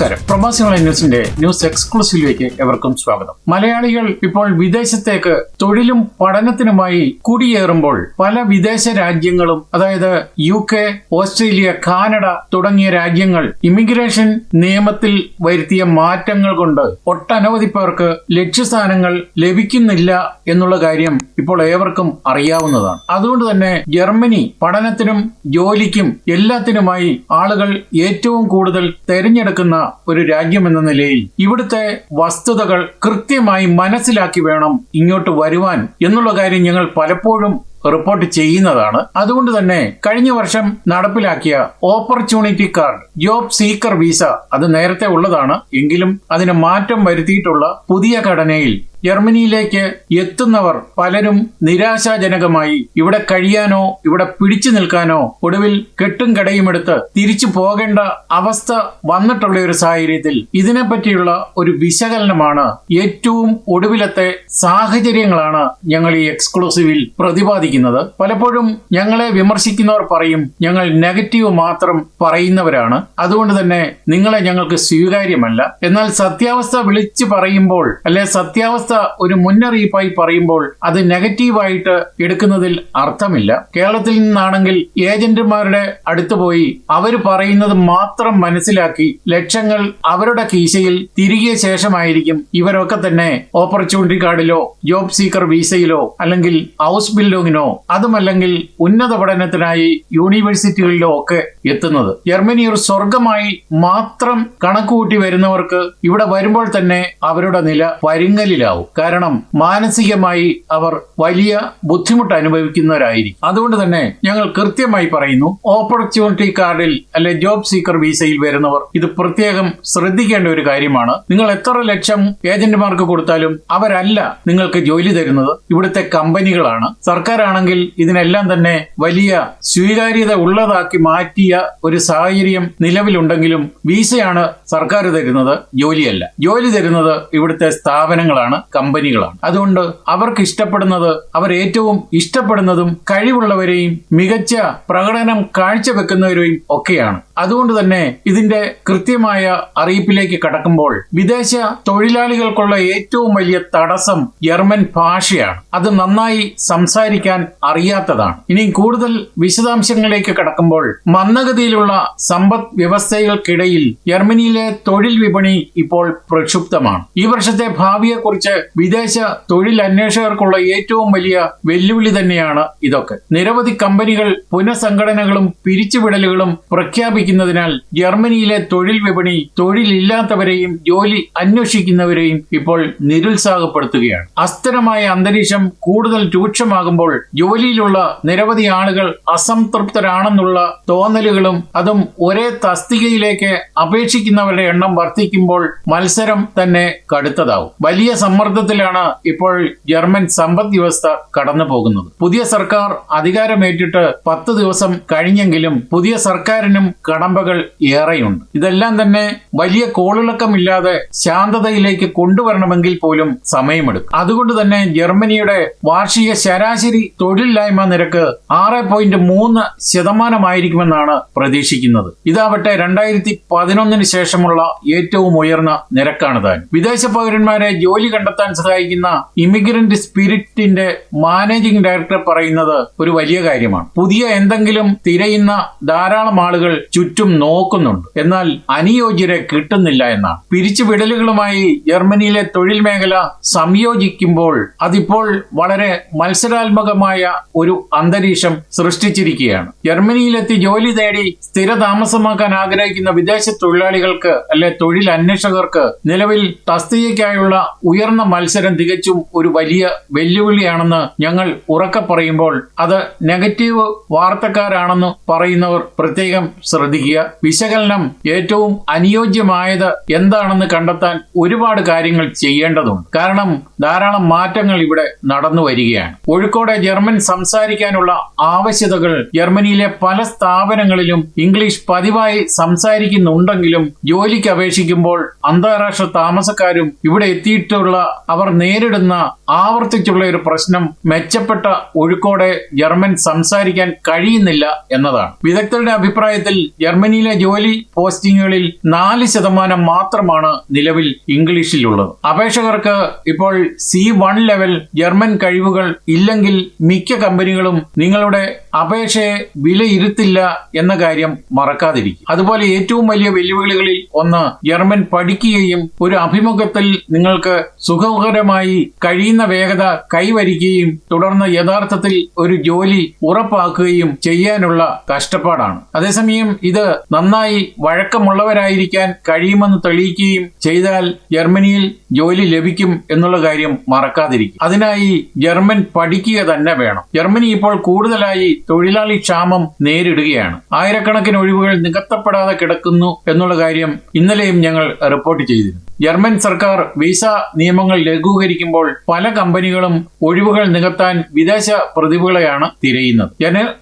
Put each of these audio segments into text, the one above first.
നമസ്കാരം. പ്രവാസികളെ ന്യൂസിന്റെ ന്യൂസ് എക്സ്ക്ലൂസീവിലേക്ക് എവർക്കും സ്വാഗതം. മലയാളികൾ ഇപ്പോൾ വിദേശത്തേക്ക് തൊഴിലും പഠനത്തിനുമായി കുടിയേറുമ്പോൾ പല വിദേശ രാജ്യങ്ങളും അതായത് യു കെ ഓസ്ട്രേലിയ കാനഡ തുടങ്ങിയ രാജ്യങ്ങൾ ഇമിഗ്രേഷൻ നിയമത്തിൽ വരുത്തിയ മാറ്റങ്ങൾ കൊണ്ട് ഒട്ടനവധി പേർക്ക് ലക്ഷ്യസ്ഥാനങ്ങൾ ലഭിക്കുന്നില്ല എന്നുള്ള കാര്യം ഇപ്പോൾ ഏവർക്കും അറിയാവുന്നതാണ്. അതുകൊണ്ട് തന്നെ ജർമ്മനി പഠനത്തിനും ജോലിക്കും എല്ലാത്തിനുമായി ആളുകൾ ഏറ്റവും കൂടുതൽ തെരഞ്ഞെടുക്കുന്ന ഒരു രാജ്യം എന്ന നിലയിൽ ഇവിടുത്തെ വസ്തുതകൾ കൃത്യമായി മനസ്സിലാക്കി വേണം ഇങ്ങോട്ട് വരുവാൻ എന്നുള്ള കാര്യം ഞങ്ങൾ പലപ്പോഴും റിപ്പോർട്ട് ചെയ്യുന്നതാണ്. അതുകൊണ്ട് തന്നെ കഴിഞ്ഞ വർഷം നടപ്പിലാക്കിയ opportunity card job seeker visa അത് നേരത്തെ ഉള്ളതാണ്. എങ്കിലും അതിന് മാറ്റം വരുത്തിയിട്ടുള്ള പുതിയ ഘടനയിൽ ജർമ്മനിയിലേക്ക് എത്തുന്നവർ പലരും നിരാശാജനകമായി ഇവിടെ കഴിയാനോ ഇവിടെ പിടിച്ചു നിൽക്കാനോ ഒടുവിൽ കെട്ടും കടയുമെടുത്ത് തിരിച്ചു പോകേണ്ട അവസ്ഥ വന്നിട്ടുള്ള ഒരു സാഹചര്യത്തിൽ ഇതിനെപ്പറ്റിയുള്ള ഒരു വിശകലനമാണ് ഏറ്റവും ഒടുവിലത്തെ സാഹചര്യങ്ങളാണ് ഞങ്ങൾ ഈ എക്സ്ക്ലൂസീവിൽ പ്രതിപാദിക്കുന്നത്. പലപ്പോഴും ഞങ്ങളെ വിമർശിക്കുന്നവർ പറയും ഞങ്ങൾ നെഗറ്റീവ് മാത്രം പറയുന്നവരാണ്. അതുകൊണ്ട് തന്നെ നിങ്ങളെ ഞങ്ങൾക്ക് സ്വീകാര്യമല്ല. എന്നാൽ സത്യാവസ്ഥ വിളിച്ചു പറയുമ്പോൾ അല്ലെ സത്യാവസ്ഥ ഒരു മുന്നറിയിപ്പായി പറയുമ്പോൾ അത് നെഗറ്റീവായിട്ട് എടുക്കുന്നതിൽ അർത്ഥമില്ല. കേരളത്തിൽ നിന്നാണെങ്കിൽ ഏജന്റുമാരുടെ അടുത്ത് പോയി അവർ പറയുന്നത് മാത്രം മനസ്സിലാക്കി ലക്ഷങ്ങൾ അവരുടെ കീശയിൽ തിരികെ ശേഷമായിരിക്കും ഇവരൊക്കെ തന്നെ ഓപ്പർച്യൂണിറ്റി കാർഡിലോ ജോബ് സീക്കർ വിസയിലോ അല്ലെങ്കിൽ ഹൗസ് ബിൽഡിങ്ങിനോ അതുമല്ലെങ്കിൽ ഉന്നത പഠനത്തിനായി യൂണിവേഴ്സിറ്റികളിലോ ഒക്കെ എത്തുന്നത്. ജർമ്മനി ഒരു സ്വർഗമായി മാത്രം കണക്കുകൂട്ടി വരുന്നവർക്ക് ഇവിടെ വരുമ്പോൾ തന്നെ അവരുടെ നില പരുങ്ങലിലാവും കാരണം മാനസികമായി അവർ വലിയ ബുദ്ധിമുട്ട് അനുഭവിക്കുന്നവരായിരിക്കും അതുകൊണ്ട് തന്നെ ഞങ്ങൾ കൃത്യമായി പറയുന്നു ഓപ്പർച്യൂണിറ്റി കാർഡിൽ അല്ലെ ജോബ് സീക്കർ വിസയിൽ വരുന്നവർ ഇത് പ്രത്യേകം ശ്രദ്ധിക്കേണ്ട ഒരു കാര്യമാണ്. നിങ്ങൾ എത്ര ലക്ഷം ഏജന്റുമാർക്ക് കൊടുത്താലും അവരല്ല നിങ്ങൾക്ക് ജോലി തരുന്നത്. ഇവിടുത്തെ കമ്പനികളാണ്. സർക്കാരാണെങ്കിൽ ഇതിനെല്ലാം തന്നെ വലിയ സ്വീകാര്യത ഉള്ളതാക്കി മാറ്റിയ ഒരു സാഹചര്യം നിലവിലുണ്ടെങ്കിലും വിസയാണ് സർക്കാർ തരുന്നത് ജോലിയല്ല. ജോലി തരുന്നത് ഇവിടുത്തെ സ്ഥാപനങ്ങളാണ്. കമ്പനികളാണ്. അതുകൊണ്ട് അവർക്ക് ഇഷ്ടപ്പെടുന്നത് അവർ ഏറ്റവും ഇഷ്ടപ്പെടുന്നതും കഴിവുള്ളവരെയും മികച്ച പ്രകടനം കാഴ്ചവെക്കുന്നവരെയും ഒക്കെയാണ്. അതുകൊണ്ട് തന്നെ ഇതിന്റെ കൃത്യമായ അറിയിപ്പിലേക്ക് കടക്കുമ്പോൾ വിദേശ തൊഴിലാളികൾക്കുള്ള ഏറ്റവും വലിയ തടസ്സം ജർമ്മൻ ഭാഷയാണ്. അത് നന്നായി സംസാരിക്കാൻ അറിയാത്തതാണ്. ഇനി കൂടുതൽ വിശദാംശങ്ങളിലേക്ക് കടക്കുമ്പോൾ മന്ദഗതിയിലുള്ള സമ്പദ് വ്യവസ്ഥകൾക്കിടയിൽ ജർമ്മനിയിലെ തൊഴിൽ വിപണി ഇപ്പോൾ പ്രക്ഷുബ്ധമാണ്. ഈ വർഷത്തെ ഭാവിയെക്കുറിച്ച് വിദേശ തൊഴിൽ അന്വേഷകർക്കുള്ള ഏറ്റവും വലിയ വെല്ലുവിളി തന്നെയാണ് ഇതൊക്കെ. നിരവധി കമ്പനികൾ പുനഃസംഘടനകളും പിരിച്ചുവിടലുകളും പ്രഖ്യാപിക്കുന്നതിനാൽ ജർമ്മനിയിലെ തൊഴിൽ വിപണി തൊഴിലില്ലാത്തവരെയും ജോലി അന്വേഷിക്കുന്നവരെയും ഇപ്പോൾ നിരുത്സാഹപ്പെടുത്തുകയാണ്. അസ്ഥിരമായ അന്തരീക്ഷം കൂടുതൽ രൂക്ഷമാകുമ്പോൾ ജോലിയിലുള്ള നിരവധി ആളുകൾ അസംതൃപ്തരാണെന്നുള്ള തോന്നലുകളും അതും ഒരേ തസ്തികയിലേക്ക് അപേക്ഷിക്കുന്നവരുടെ എണ്ണം വർദ്ധിക്കുമ്പോൾ മത്സരം തന്നെ കടുത്തതാവും. വലിയ സമ്മർദ്ദത്തിലാണ് ഇപ്പോൾ ജർമ്മൻ സമ്പദ് വ്യവസ്ഥ കടന്നു പോകുന്നത് പുതിയ സർക്കാർ അധികാരമേറ്റിട്ട് പത്ത് ദിവസം കഴിഞ്ഞെങ്കിലും പുതിയ സർക്കാരിനും കടമ്പകൾ ഏറെയുണ്ട്. ഇതെല്ലാം തന്നെ വലിയ കോളിളക്കമില്ലാതെ ശാന്തതയിലേക്ക് കൊണ്ടുവരണമെങ്കിൽ പോലും സമയമെടുക്കും. അതുകൊണ്ട് തന്നെ ജർമ്മനിയുടെ വാർഷിക ശരാശരി തൊഴിലില്ലായ്മ നിരക്ക് ആറ് പോയിന്റ് മൂന്ന് ശതമാനമായിരിക്കുമെന്നാണ് പ്രതീക്ഷിക്കുന്നത്. ഇതാവട്ടെ രണ്ടായിരത്തി പതിനൊന്നിന് ശേഷമുള്ള ഏറ്റവും ഉയർന്ന നിരക്കാണ് താൻ. വിദേശ പൗരന്മാരെ ജോലി കണ്ടെത്താൻ സഹായിക്കുന്ന ഇമിഗ്രന്റ് സ്പിരിറ്റിന്റെ മാനേജിംഗ് ഡയറക്ടർ പറയുന്നത് ഒരു വലിയ കാര്യമാണ്. പുതിയ എന്തെങ്കിലും തിരയുന്ന ധാരാളം ആളുകൾ ചുറ്റും നോക്കുന്നുണ്ട്. എന്നാൽ അനുയോജ്യരെ കിട്ടുന്നില്ല എന്നാണ്. പിരിച്ചുവിടലുകളുമായി ജർമ്മനിയിലെ തൊഴിൽ മേഖല സംയോജിക്കുമ്പോൾ അതിപ്പോൾ വളരെ മത്സരാത്മകമായ ഒരു അന്തരീക്ഷം സൃഷ്ടിച്ചിരിക്കുകയാണ്. ജർമ്മനിയിലെത്തി ജോലി തേടി സ്ഥിരതാമസമാക്കാൻ ആഗ്രഹിക്കുന്ന വിദേശ തൊഴിലാളികൾക്ക് അല്ലെ തൊഴിൽ അന്വേഷകർക്ക് നിലവിൽ തസ്തികയ്ക്കായുള്ള ഉയർന്ന മത്സരം തികച്ചും ഒരു വലിയ വെല്ലുവിളിയാണെന്ന് ഞങ്ങൾ ഉറക്കെ പറയുമ്പോൾ അത് നെഗറ്റീവ് വാർത്തക്കാരാണെന്ന് പറയുന്നവർ പ്രത്യേകം ശ്രദ്ധിക്കുക. വിശകലനം ഏറ്റവും അനുയോജ്യമായത് എന്താണെന്ന് കണ്ടെത്താൻ ഒരുപാട് കാര്യങ്ങൾ ചെയ്യേണ്ടതുണ്ട്. കാരണം ധാരാളം മാറ്റങ്ങൾ ഇവിടെ നടന്നു വരികയാണ്. കോഴിക്കോട് ജർമ്മൻ സംസാരിക്കാനുള്ള ആവശ്യതകൾ ജർമ്മനിയിലെ പല സ്ഥാപനങ്ങളിലും ഇംഗ്ലീഷ് പതിവായി സംസാരിക്കുന്നുണ്ടെങ്കിലും ജോലിക്ക് അപേക്ഷിക്കുമ്പോൾ അന്താരാഷ്ട്ര താമസക്കാരും ഇവിടെ എത്തിയിട്ടുള്ള അവർ നേരിടുന്ന ആവർത്തിച്ചുള്ള ഒരു പ്രശ്നം മെച്ചപ്പെട്ട ഒഴുക്കോടെ ജർമ്മൻ സംസാരിക്കാൻ കഴിയുന്നില്ല എന്നതാണ്. വിദഗ്ധരുടെ അഭിപ്രായത്തിൽ ജർമ്മനിയിലെ ജോലി പോസ്റ്റിംഗുകളിൽ നാല് ശതമാനം മാത്രമാണ് നിലവിൽ ഇംഗ്ലീഷിലുള്ളത്. അപേക്ഷകർക്ക് ഇപ്പോൾ സി വൺ ലെവൽ ജർമ്മൻ കഴിവുകൾ ഇല്ലെങ്കിൽ മിക്ക കമ്പനികളും നിങ്ങളുടെ അപേക്ഷയെ വിലയിരുത്തില്ല എന്ന കാര്യം മറക്കാതിരിക്കും. അതുപോലെ ഏറ്റവും വലിയ വെല്ലുവിളികളിൽ ഒന്ന് ജർമ്മൻ പഠിക്കുകയും ഒരു അഭിമുഖത്തിൽ നിങ്ങൾക്ക് സുഖകരമായി കഴിയുന്ന വേഗത കൈവരിക്കുകയും തുടർന്ന് യഥാർത്ഥത്തിൽ ഒരു ജോലി ഉറപ്പാക്കുകയും ചെയ്യാനുള്ള കഷ്ടപ്പാടാണ്. അതേസമയം ഇത് നന്നായി വഴക്കമുള്ളവരായിരിക്കാൻ കഴിയുമെന്ന് തെളിയിക്കുകയും ചെയ്താൽ ജർമ്മനിയിൽ ജോലി ലഭിക്കും എന്നുള്ള കാര്യം മറക്കാതിരിക്കും. അതിനായി ജർമ്മൻ പഠിക്കുക തന്നെ വേണം. ജർമ്മനി ഇപ്പോൾ കൂടുതലായി തൊഴിലാളി ക്ഷാമം നേരിടുകയാണ്. ആയിരക്കണക്കിന് ഒഴിവുകൾ നികത്തപ്പെടാതെ കിടക്കുന്നു എന്നുള്ള കാര്യം ഇന്നലെയും ഞങ്ങൾ റിപ്പോർട്ട് ചെയ്തിരുന്നു. ജർമ്മൻ സർക്കാർ വിസ നിയമങ്ങൾ ലഘൂകരിക്കുമ്പോൾ പല കമ്പനികളും ഒഴിവുകൾ നികത്താൻ വിദേശ പ്രതിഭകളെയാണ് തിരയുന്നത്.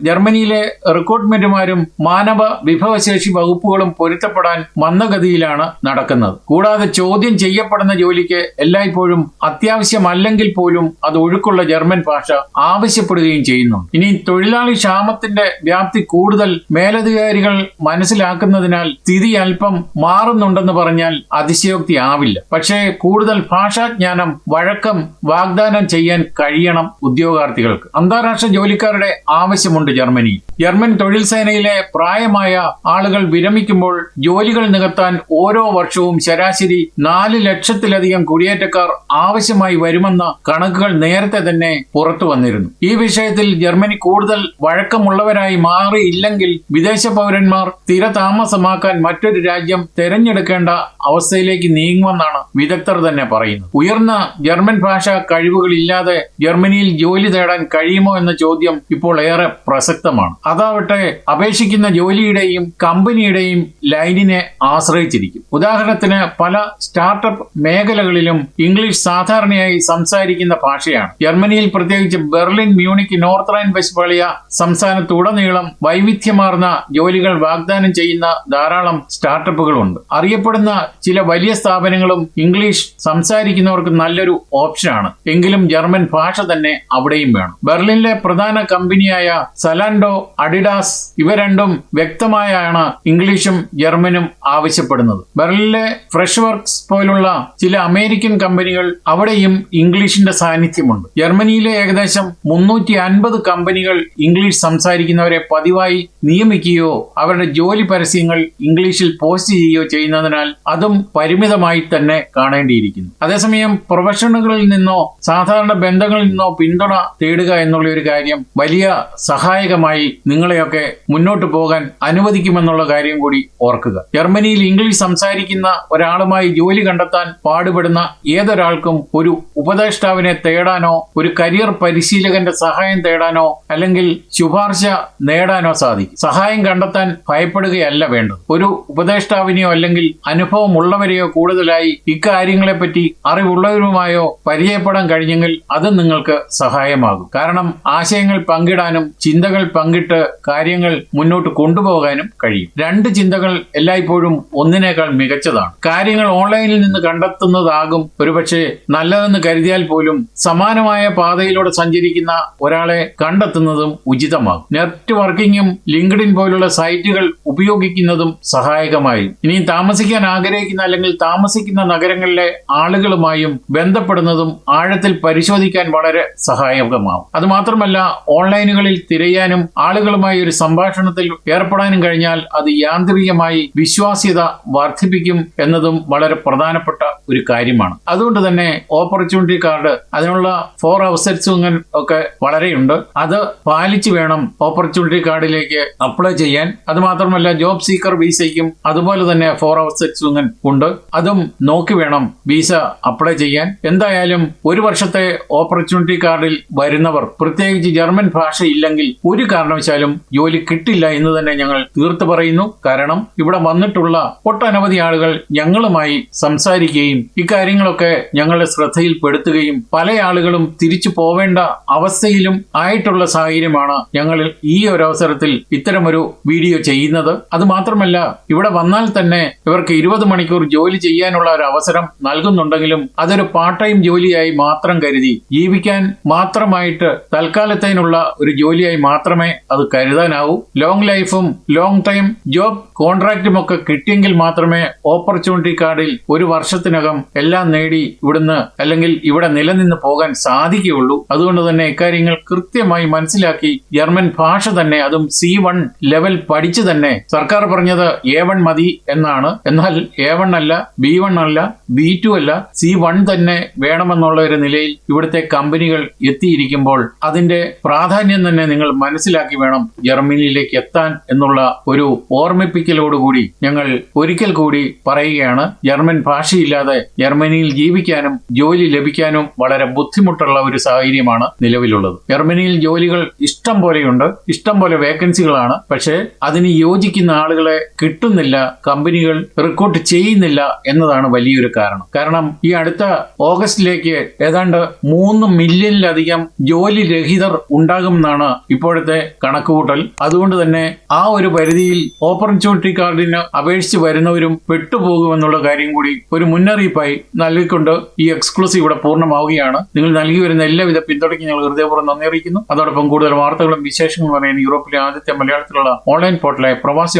ജർമ്മനിയിലെ റിക്രൂട്ട്മെന്റുമാരും മാനവ വിഭവശേഷി വകുപ്പുകളും പൊരുത്തപ്പെടാൻ മന്ദഗതിയിലാണ് നടക്കുന്നത്. കൂടാതെ ചോദ്യം ചെയ്യപ്പെടുന്ന ജോലിക്ക് എല്ലായ്പ്പോഴും അത്യാവശ്യമല്ലെങ്കിൽ പോലും അത് ഒഴുക്കുള്ള ജർമ്മൻ ഭാഷ ആവശ്യപ്പെടുകയും ചെയ്യുന്നു ഇനി തൊഴിലാളി ക്ഷാമത്തിന്റെ വ്യാപ്തി കൂടുതൽ മേലധികാരികൾ മനസ്സിലാക്കുന്നതിനാൽ സ്ഥിതി അല്പം മാറുന്നുണ്ടെന്ന് പറഞ്ഞാൽ അതിശയോക്തി ആവില്ല പക്ഷേ കൂടുതൽ ഭാഷാജ്ഞാനം വഴക്കം വാഗ്ദാനം ചെയ്യാൻ കഴിയണം ഉദ്യോഗാർത്ഥികൾക്ക്. അന്താരാഷ്ട്ര ജോലിക്കാരുടെ ആവശ്യമുണ്ട് ജർമ്മനിയിൽ. ജർമ്മൻ തൊഴിൽ സേനയിലെ പ്രായമായ ആളുകൾ വിരമിക്കുമ്പോൾ ജോലികൾ നികത്താൻ ഓരോ വർഷവും ശരാശരി നാല് ലക്ഷത്തിലധികം കുടിയേറ്റക്കാർ ആവശ്യമായി വരുമെന്ന കണക്കുകൾ നേരത്തെ തന്നെ പുറത്തു വന്നിരുന്നു. ഈ വിഷയത്തിൽ ജർമ്മനി കൂടുതൽ വഴക്കമുള്ളവരായി മാറിയില്ലെങ്കിൽ വിദേശ പൗരന്മാർ സ്ഥിരതാമസമാക്കാൻ മറ്റൊരു രാജ്യം തെരഞ്ഞെടുക്കേണ്ട അവസ്ഥയിലേക്ക് നീങ്ങുമെന്നാണ് വിദഗ്ധർ തന്നെ പറയുന്നത്. ഉയർന്ന ജർമ്മൻ ഭാഷ കഴിവുകളില്ലാതെ ജർമ്മനിയിൽ ജോലി തേടാൻ കഴിയുമോ എന്ന ചോദ്യം ഇപ്പോൾ ഏറെ പ്രസക്തമാണ്. അതാവട്ടെ അപേക്ഷിക്കുന്ന ജോലിയുടെയും കമ്പനിയുടെയും ലൈനിനെ ആശ്രയിച്ചിരിക്കും. ഉദാഹരണത്തിന് പല സ്റ്റാർട്ടപ്പ് മേഖലകളിലും ഇംഗ്ലീഷ് സാധാരണയായി സംസാരിക്കുന്ന ഭാഷയാണ്. ജർമ്മനിയിൽ പ്രത്യേകിച്ച് Berlin Munich North Rhine Westphalia സംസ്ഥാനത്തുടനീളം വൈവിധ്യമാർന്ന ജോലികൾ വാഗ്ദാനം ചെയ്യുന്ന ധാരാളം സ്റ്റാർട്ടപ്പുകളുണ്ട്. അറിയപ്പെടുന്ന ചില വലിയ സ്ഥാപനങ്ങളും ഇംഗ്ലീഷ് സംസാരിക്കുന്നവർക്ക് നല്ലൊരു ഓപ്ഷനാണ്. എങ്കിലും ജർമ്മൻ ഭാഷ തന്നെ അവിടെയും വേണം. ബെർലിനിലെ പ്രധാന കമ്പനിയായ സലാൻഡോ അഡിഡാസ് ഇവ രണ്ടും വ്യക്തമായാണ് ഇംഗ്ലീഷും ജർമ്മനും ആവശ്യപ്പെടുന്നത്. ബെർലിനിലെ ഫ്രഷ് വർക്ക്സ് പോലുള്ള ചില അമേരിക്കൻ കമ്പനികൾ അവിടെയും ഇംഗ്ലീഷിന്റെ സാന്നിധ്യമുണ്ട്. ജർമ്മനിയിലെ ഏകദേശം മുന്നൂറ്റി അൻപത് കമ്പനികൾ ഇംഗ്ലീഷ് സംസാരിക്കുന്നവരെ പതിവായി നിയമിക്കുകയോ അവരുടെ ജോലി പരസ്യങ്ങൾ ഇംഗ്ലീഷിൽ പോസ്റ്റ് ചെയ്യുകയോ ചെയ്യുന്നതിനാൽ അതും പരിമിതമായി തന്നെ കാണേണ്ടിയിരിക്കുന്നു. അതേസമയം പ്രൊഫഷണലുകളിൽ നിന്നോ സാധാരണ ബന്ധങ്ങളിൽ നിന്നോ പിന്തുണ തേടുക എന്നുള്ള ഒരു കാര്യം വലിയ സഹായകമായി നിങ്ങളെയൊക്കെ മുന്നോട്ട് പോകാൻ അനുവദിക്കുമെന്നുള്ള കാര്യം കൂടി ഓർക്കുക. ജർമ്മനിയിൽ ഇംഗ്ലീഷ് സംസാരിക്കുന്ന ഒരാളുമായി ജോലി കണ്ടെത്താൻ പാടുപെടുന്ന ഏതൊരാൾക്കും ഒരു ഉപദേഷ്ടാവിനെ തേടാനോ ഒരു കരിയർ പരിശീലകന്റെ സഹായം തേടാനോ അല്ലെങ്കിൽ ശുപാർശ നേടാനോ സാധിക്കും. സഹായം കണ്ടെത്താൻ ഭയപ്പെടുകയല്ല വേണ്ടത്. ഒരു ഉപദേഷ്ടാവിനെയോ അല്ലെങ്കിൽ അനുഭവമുള്ളവരെയോ കൂടുതലായി ഇക്കാര്യങ്ങളെപ്പറ്റി അറിവുള്ളവരുമായോ പരിചയപ്പെടാൻ കഴിഞ്ഞെങ്കിൽ അത് നിങ്ങൾക്ക് സഹായമാകും. കാരണം ആശയങ്ങൾ പങ്കിടാനും ചിന്തകൾ പങ്കിട്ട് കാര്യങ്ങൾ മുന്നോട്ട് കൊണ്ടുപോകാനും കഴിയും. രണ്ട് ചിന്തകൾ എല്ലായ്പ്പോഴും ഒന്നിനേക്കാൾ മികച്ചതാണ്. കാര്യങ്ങൾ ഓൺലൈനിൽ നിന്ന് കണ്ടെത്തുന്നതാകും ഒരുപക്ഷെ നല്ലതെന്ന് കരുതിയാൽ പോലും സമാനമായ പാതയിലൂടെ സഞ്ചരിക്കുന്ന ഒരാളെ കണ്ടെത്തുന്നതും ഉചിതമാകും. നെറ്റ്വർക്കിംഗും ലിങ്ക്ഡിൻ പോലുള്ള സൈറ്റുകൾ ഉപയോഗിക്കുന്നതും സഹായകമായി. ഇനി താമസിക്കാൻ ആഗ്രഹിക്കുന്ന അല്ലെങ്കിൽ താമസിക്കുന്ന നഗരങ്ങളിലെ ആളുകളുമായും ബന്ധപ്പെടുന്നതും ആഴത്തിൽ പരിശോധിക്കാൻ വളരെ സഹായകമാവും അതുമാത്രമല്ല ഓൺലൈനുകളിൽ തിരയാനും ആളുകളുമായി ഒരു സംഭാഷണത്തിൽ ഏർപ്പെടാനും കഴിഞ്ഞാൽ അത് യാന്ത്രികമായി വിശ്വാസ്യത വർദ്ധിപ്പിക്കും എന്നതും വളരെ പ്രധാനപ്പെട്ട ഒരു കാര്യമാണ്. അതുകൊണ്ട് തന്നെ ഓപ്പർച്യൂണിറ്റി കാർഡ് അതിനുള്ള ഫോർ അവസറ്റ്സും ഒക്കെ വളരെയുണ്ട്. അത് പാലിച്ചു വേണം ഓപ്പർച്യൂണിറ്റി കാർഡിലേക്ക് അപ്ലൈ ചെയ്യാൻ. അത് മാത്രമല്ല ജോബ് സീക്കർ വിസയ്ക്കും അതുപോലെ തന്നെ ഫോർ അവസറ്റ്സും ഉണ്ട്. അതും നോക്കി വേണം വിസ അപ്ലൈ ചെയ്യാൻ. എന്തായാലും ഒരു വർഷത്തെ ഓപ്പർച്യൂണിറ്റി കാർഡിൽ വരുന്നവർ പ്രത്യേകിച്ച് ജർമ്മൻ ഭാഷയില്ലെങ്കിൽ ഒരു കാരണവശാലും ജോലി കിട്ടില്ല എന്ന് തന്നെ ഞങ്ങൾ തീർത്തു പറയുന്നു. കാരണം ഇവിടെ വന്നിട്ടുള്ള ഒട്ടനവധി ആളുകൾ ഞങ്ങളുമായി സംസാരിക്കുകയും ഇക്കാര്യങ്ങളൊക്കെ ഞങ്ങളുടെ ശ്രദ്ധയിൽപ്പെടുത്തുകയും പല ആളുകളും തിരിച്ചു പോവേണ്ട അവസ്ഥയിലും ആയിട്ടുള്ള സാഹചര്യമാണ് ഞങ്ങൾ ഈ ഒരു അവസരത്തിൽ ഇത്തരമൊരു വീഡിയോ ചെയ്യുന്നത്. അത് മാത്രമല്ല ഇവിടെ വന്നാൽ തന്നെ ഇവർക്ക് ഇരുപത് മണിക്കൂർ ജോലി ചെയ്യാനുള്ള ഒരു അവസരം നൽകുന്നുണ്ടെങ്കിലും അതൊരു പാർട്ട് ടൈം ജോലിയായി മാത്രം കരുതി ജീവിക്കാൻ മാത്രമായിട്ട് തൽക്കാലത്തേനുള്ള ഒരു ജോലിയായി മാത്രമേ അത് അത് കരുതാനാവൂ. ലോങ് ലൈഫും ലോങ് ടൈം ജോബ് കോൺട്രാക്റ്റും ഒക്കെ കിട്ടിയെങ്കിൽ മാത്രമേ ഓപ്പർച്യൂണിറ്റി കാർഡിൽ ഒരു വർഷത്തിനകം എല്ലാം നേടി ഇവിടുന്ന് അല്ലെങ്കിൽ ഇവിടെ നിലനിന്ന് പോകാൻ സാധിക്കുകയുള്ളൂ. അതുകൊണ്ട് തന്നെ ഇക്കാര്യങ്ങൾ കൃത്യമായി മനസ്സിലാക്കി ജർമ്മൻ ഭാഷ തന്നെ അതും സി വൺ ലെവൽ പഠിച്ചു തന്നെ സർക്കാർ പറഞ്ഞത് എ വൺ മതി എന്നാണ്. എന്നാൽ എ വൺ അല്ല ബി വൺ അല്ല ബി ടു അല്ല സി വൺ തന്നെ വേണമെന്നുള്ള ഒരു നിലയിൽ ഇവിടുത്തെ കമ്പനികൾ എത്തിയിരിക്കുമ്പോൾ അതിന്റെ പ്രാധാന്യം തന്നെ നിങ്ങൾ മനസ്സിലാക്കി വേണം. ജർമ്മനിയിലേക്ക് എത്താൻ എന്നുള്ള ഒരു ഓർമ്മിപ്പിക്കലോടുകൂടി ഞങ്ങൾ ഒരിക്കൽ കൂടി പറയുകയാണ് ജർമ്മൻ ഭാഷയില്ലാതെ ജർമ്മനിയിൽ ജീവിക്കാനും ജോലി ലഭിക്കാനും വളരെ ബുദ്ധിമുട്ടുള്ള ഒരു സാഹചര്യമാണ് നിലവിലുള്ളത്. ജർമ്മനിയിൽ ജോലികൾ ഇഷ്ടം പോലെയുണ്ട് ഇഷ്ടം പോലെ വേക്കൻസികളാണ് പക്ഷേ അതിന് യോജിക്കുന്ന ആളുകളെ കിട്ടുന്നില്ല കമ്പനികൾ റിക്രൂട്ട് ചെയ്യുന്നില്ല എന്നതാണ് വലിയൊരു കാരണം. കാരണം ഈ അടുത്ത ഓഗസ്റ്റിലേക്ക് ഏതാണ്ട് മൂന്ന് മില്യണിലധികം ജോലി രഹിതർ ഉണ്ടാകുമെന്നാണ് ഇപ്പോഴത്തെ കണക്കുകൂട്ടൽ. അതുകൊണ്ട് തന്നെ ആ ഒരു പരിധിയിൽ ഓപ്പർച്യൂണിറ്റി കാർഡിന് അപേക്ഷിച്ച് വരുന്നവരും പെട്ടുപോകുമെന്നുള്ള കാര്യം കൂടി ഒരു മുന്നറിയിപ്പായി നൽകിക്കൊണ്ട് ഈ എക്സ്ക്ലൂസീവ് ഇവിടെ പൂർണമാവുകയാണ്. നിങ്ങൾ നൽകി വരുന്ന എല്ലാവിധ പിന്തുണയ്ക്ക് ഞങ്ങൾ ഹൃദയപൂർവം നന്ദി അറിയിക്കുന്നു. അതോടൊപ്പം കൂടുതൽ വാർത്തകളും വിശേഷങ്ങളും പറയാൻ യൂറോപ്പിലെ ആദ്യത്തെ മലയാളത്തിലുള്ള ഓൺലൈൻ പോർട്ടലായ പ്രവാസി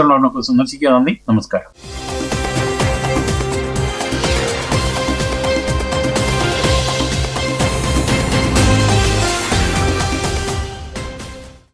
സന്ദർശിക്കുക നന്ദി. നമസ്കാരം.